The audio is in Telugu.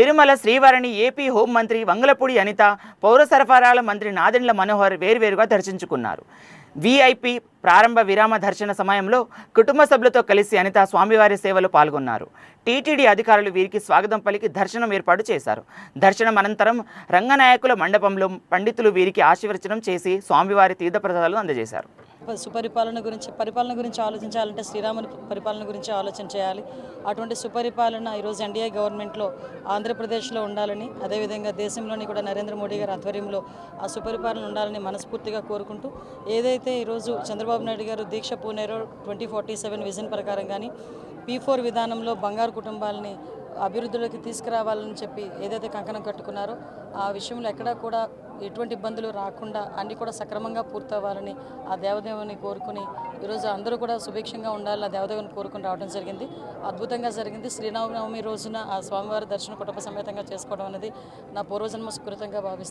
తిరుమల శ్రీవారిని ఏపీ హోంమంత్రి వంగలపూడి అనిత పౌర సరఫరాల మంత్రి నాదెండ్ల మనోహర్ వేర్వేరుగా దర్శించుకున్నారు. వీఐపీ ప్రారంభ విరామ దర్శన సమయంలో కుటుంబ సభ్యులతో కలిసి అనిత స్వామివారి సేవలో పాల్గొన్నారు. టీటీడీ అధికారులు వీరికి స్వాగతం పలికి దర్శనం ఏర్పాటు చేశారు. దర్శనం అనంతరం రంగనాయకుల మండపంలో పండితులు వీరికి ఆశీర్వచనం చేసి స్వామివారి తీర్థప్రసాదాలు అందజేశారు. సుపరిపాలన గురించి పరిపాలన గురించి ఆలోచించాలంటే శ్రీరాముని పరిపాలన గురించి ఆలోచన చేయాలి. అటువంటి సుపరిపాలన ఈరోజు ఎన్డీఏ గవర్నమెంట్లో ఆంధ్రప్రదేశ్లో ఉండాలని అదేవిధంగా దేశంలోని కూడా నరేంద్ర మోడీ గారి ఆధ్వర్యంలో ఆ సుపరిపాలన ఉండాలని మనస్ఫూర్తిగా కోరుకుంటూ ఏదైతే ఈరోజు చంద్రబాబు నాయుడు గారు దీక్ష పూనేరో ట్వంటీ ఫార్టీ సెవెన్ విజన్ ప్రకారం కానీ పీ ఫోర్ విధానంలో బంగారు కుటుంబాలని అభివృద్ధిలోకి తీసుకురావాలని చెప్పి ఏదైతే కంకణం కట్టుకున్నారో ఆ విషయంలో ఎక్కడా కూడా ఎటువంటి ఇబ్బందులు రాకుండా అన్నీ కూడా సక్రమంగా పూర్తవ్వాలని ఆ దేవదేవుని కోరుకుని ఈరోజు అందరూ కూడా సుభిక్షంగా ఉండాలని ఆ దేవదేవుని కోరుకుని రావడం జరిగింది. అద్భుతంగా జరిగింది. శ్రీరామనవమి రోజున ఆ స్వామివారి దర్శనం కుటుంబ సమేతంగా చేసుకోవడం అనేది నా పూర్వజన్మ సుకృతంగా భావిస్తాను